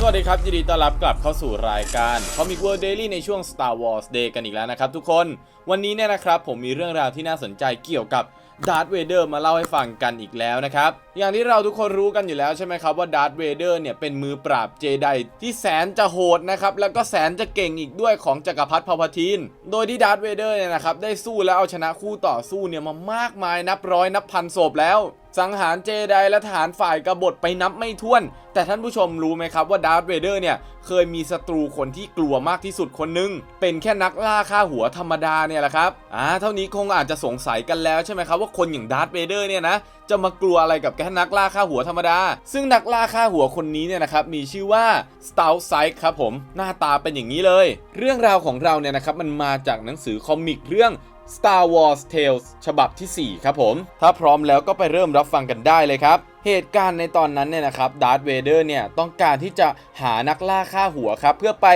สวัสดีครับยินดีต้อนรับกลับเข้าสู่รายการ Comic World Daily ในช่วง Star Wars Day กันอีกแล้วนะครับทุกคน วันนี้เนี่ยนะครับผมมีเรื่องราวที่น่าสนใจเกี่ยวกับดาร์ธเวเดอร์มาเล่าให้ฟังกันอีกแล้วนะครับ อย่างที่เราทุกคนรู้กันอยู่แล้วใช่ไหมครับว่าดาร์ธเวเดอร์เนี่ยเป็นมือปราบเจไดที่แสนจะโหดนะครับแล้วก็แสนจะเก่งอีกด้วยของจักรพรรดิพาพาทีนโดยที่ดาร์ธเวเดอร์เนี่ยนะครับได้สู้และเอาชนะคู่ต่อสู้เนี่ยมามากมายนับร้อยนับพันศพแล้วสังหารเจไดและทหารฝ่ายกบฏไปนับไม่ถ้วน แต่ท่านผู้ชมรู้ไหมครับว่าดาร์ธเวเดอร์เนี่ย เคยมีศัตรูคนที่กลัวมากที่สุดคนหนึง เป็นแค่นักล่าฆ่าหัวธรรมดาเนี่ยแหละครับ อ่า เท่านี้คงอาจจะสงสัยกันแล้วใช่ไหมครับว่าคนอย่างดาร์ธเวเดอร์เนี่ยนะ จะมากลัวอะไรกับแค่นักล่าค่าหัวธรรมดา ซึ่งนักล่าค่าหัวคนนี้เนี่ยนะครับมีชื่อว่าสตาลไซค์ครับผมหน้าตาเป็นอย่างนี้เลย เรื่องราวของเราเนี่ยนะครับมันมาจากหนังสือคอมิกเรื่อง Star Wars Tales ฉบับที่ 4 ครับผม ถ้าพร้อมแล้วก็ไปเริ่มรับฟังกันได้เลยครับเหตุการณ์ในตอนนั้นเนี่ยนะครับดาร์ธเวเดอร์เนี่ยต้องการที่จะหานักล่าฆ่าหัวครับ เพื่อไป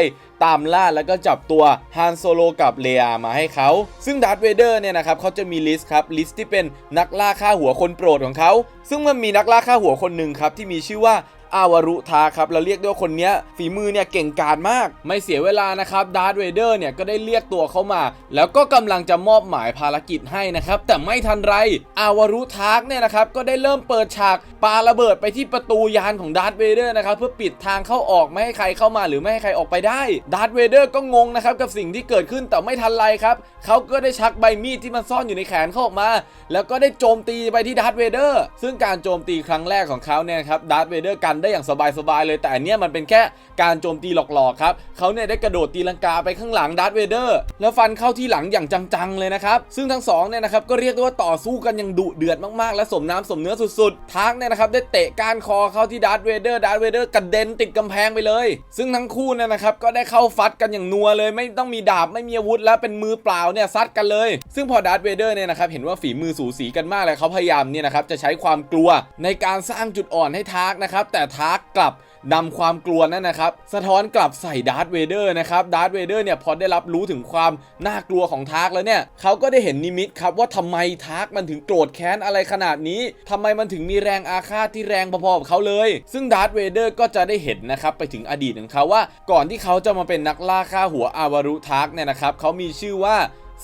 ตามล่าแล้วก็จับตัวฮันโซโลกับเลอามาให้เขา ซึ่งดาร์ธเวเดอร์เนี่ยนะครับเขาจะมีลิสต์ครับลิสต์ที่เป็นนักล่าฆ่าหัวคนโปรดของเขา ซึ่งมันมีนักล่าฆ่าหัวคนหนึ่งครับที่มีชื่อว่าอาวารุทาครับเราเรียกด้วยคนนี้ฝีมือเนี่ยเก่งกาจมาก ไม่เสียเวลานะครับดาร์ธเวเดอร์เนี่ยก็ได้เรียกตัวเข้ามา แล้วก็กำลังจะมอบหมายภารกิจให้นะครับ แต่ไม่ทันไรอาวารุทากเนี่ยนะครับก็ได้เริ่มเปิดฉากปาระเบิดไปที่ประตูยานของดาร์ธเวเดอร์นะครับเพื่อปิดทางเข้าออกไม่ให้ใครเข้ามาหรือไม่ให้ใครออกไปได้ดาร์ธเวเดอร์ก็งงนะครับกับสิ่งที่เกิดขึ้นแต่ไม่ทันไรครับเขาก็ได้ชักใบมีดที่มันซ่อนอยู่ในแขนเข้าออกมา แล้วก็ได้โจมตีไปที่ดาร์ธเวเดอร์ซึ่งการโจมตีครั้งแรกของเขาเนี่ยครับดาร์ธเวเดอร์กันได้อย่างสบายๆเลย แต่อันเนี้ยมันเป็นแค่การโจมตีหลอกๆครับเขาเนี่ยได้กระโดดตีลังกาไปข้างหลังดาร์ธเวเดอร์แล้วฟันเข้าที่หลังอย่างจังๆเลยนะครับซึ่งทั้งสองเนี่ยนะครับก็เรียกได้ว่าต่อสู้กันอย่างดุเดือดมากๆ และสมน้ำสมเนื้อสุดๆทากเนี่ยนะครับได้เตะก้านคอเข้าที่ดาร์ธเวเดอร์ดาร์ธเวเดอร์กระเด็นติดกำแพงไปเลย ซึ่งทั้งคู่เนี่ยนะครับก็ได้เข้าฟัดกันอย่างนัวเลย ไม่ต้องมีดาบไม่มีอาวุธแล้วเป็นมือเปล่าเนี่ยซัดกันเลย ซึ่งพอดาร์ธเวเดอร์เนี่ยนะครับเห็นว่าฝีมือสูสีกันมากเลยเขาพยายามเนี่ยนะครับจะใช้ความกลัวในการสร้างจุดอ่อนให้ทากนะครับแต่ทากกลับ นำความกลัวนั่นนะครับ สะท้อนกลับใส่ดาร์ธเวเดอร์นะครับดาร์ธเวเดอร์เนี่ยพอได้รับรู้ถึงความน่ากลัวของทาร์กแล้วเนี่ยเขาก็ได้เห็นนิมิตครับว่าทำไมทาร์กมันถึงโกรธแค้นอะไรขนาดนี้ทำไมมันถึงมีแรงอาฆาตที่แรงพอๆกับเขาเลย ซึ่งดาร์ธเวเดอร์ก็จะได้เห็นนะครับไปถึงอดีตของเขาว่า ก่อนที่เขาจะมาเป็นนักล่าฆ่าหัวอาวารุทาร์กเนี่ยนะครับเขามีชื่อว่า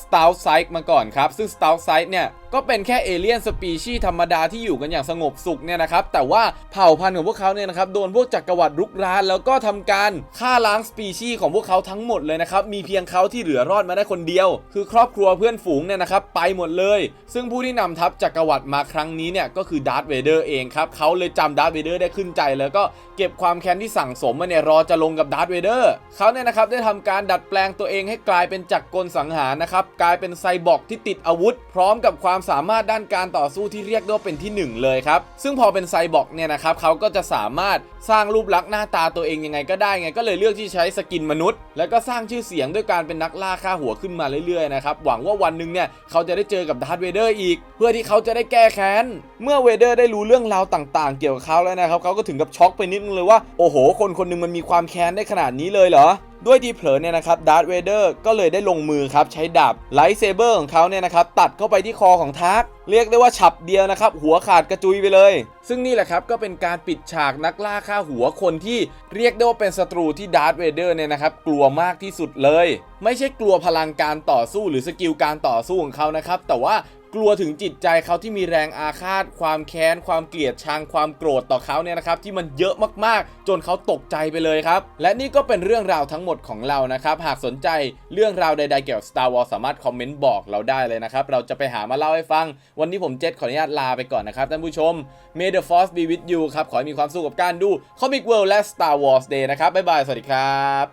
สตา t ไซ e มาก่อนครับ ซึ่งสตา t ไซ e เนี่ย ก็เป็นแค่เอเลี่ยนสปีชีส์ธรรมดาที่อยู่กันอย่างสงบสุขเนี่ยนะครับ แต่ว่าเผ่าพันธุ์ของพวกเขาเนี่ยนะครับ โดนพวกจักรวรรดิรุกราน แล้วก็ทำการฆ่าล้างสปีชีส์ของพวกเขาทั้งหมดเลยนะครับ มีเพียงเขาที่เหลือรอดมาได้คนเดียว คือครอบครัวเพื่อนฝูงเนี่ยนะครับไปหมดเลย ซึ่งผู้ที่นำทัพจักรวรรดิมาครั้งนี้เนี่ยก็คือดาร์ธเวเดอร์เองครับเขาเลยจำดาร์ธเวเดอร์ได้ขึ้นใจแล้วก็เก็บความแค้นที่สั่งสมมาเนี่ยรอจะลงกับดาร์ธเวเดอร์เขาเนี่ยนะครับได้ทำการดัดแปลงตัวเองให้กลายเป็นจักรกลสังหารนะครับกลายเป็นไซบอร์กที่ติดอาวุธ พร้อมกับความสามารถด้านการต่อสู้ที่เรียกได้ว่าเป็นที่หนึ่งเลยครับ ซึ่งพอเป็นไซบอร์กเนี่ยนะครับเขาก็จะสามารถสร้างรูปลักษณ์หน้าตาตัวเองยังไงก็ได้ไงก็เลยเลือกที่ใช้สกินมนุษย์ แล้วก็สร้างชื่อเสียงด้วยการเป็นนักล่าฆ่าหัวขึ้นมาเรื่อยๆนะครับหวังว่าวันหนึ่งเนี่ยเขาจะได้เจอกับดาร์ธเวเดอร์อีก เพื่อที่เขาจะได้แก้แค้นเมื่อเวเดอร์ได้รู้เรื่องราวต่างๆ เกี่ยวกับเขาแล้วนะครับเขาก็ถึงกับช็อกไปนิดนึงเลยว่าโอ้โห คนคนหนึงมันมีความแค้นได้ขนาดนี้เลยเหรอ ด้วยที่เผลอเนี่ยนะครับดาร์ธเวเดอร์ก็เลยได้ลงมือครับใช้ดาบไลท์เซเบอร์ของเขาเนี่ยนะครับตัดเข้าไปที่คอของทากเรียกได้ว่าฉับเดียวนะครับ หัวขาดกระจุยไปเลย ซึ่งนี่แหละครับก็เป็นการปิดฉากนักล่าฆ่าหัวคนที่เรียกได้ว่าเป็นศัตรูที่ดาร์ธเวเดอร์เนี่ยนะครับกลัวมากที่สุดเลย ไม่ใช่กลัวพลังการต่อสู้หรือสกิลการต่อสู้ของเขานะครับแต่ว่า กลัวถึงจิตใจเขาที่มีแรงอาฆาต ความแค้น ความเกลียดชัง ความโกรธต่อเขาเนี่ยนะครับที่มันเยอะมากๆ จนเขาตกใจไปเลยครับ และนี่ก็เป็นเรื่องราวทั้งหมดของเรานะครับ หากสนใจเรื่องราวใดๆเกี่ยวกับ Star Wars สามารถคอมเมนต์บอกเราได้เลยนะครับ เราจะไปหามาเล่าให้ฟัง วันนี้ผมเจษขออนุญาตลาไปก่อนนะครับท่านผู้ชม May the Force be with you ครับ ขอให้มีความสุขกับการดู Comic World และ Star Wars Day นะครับบ๊ายบายสวัสดีครับ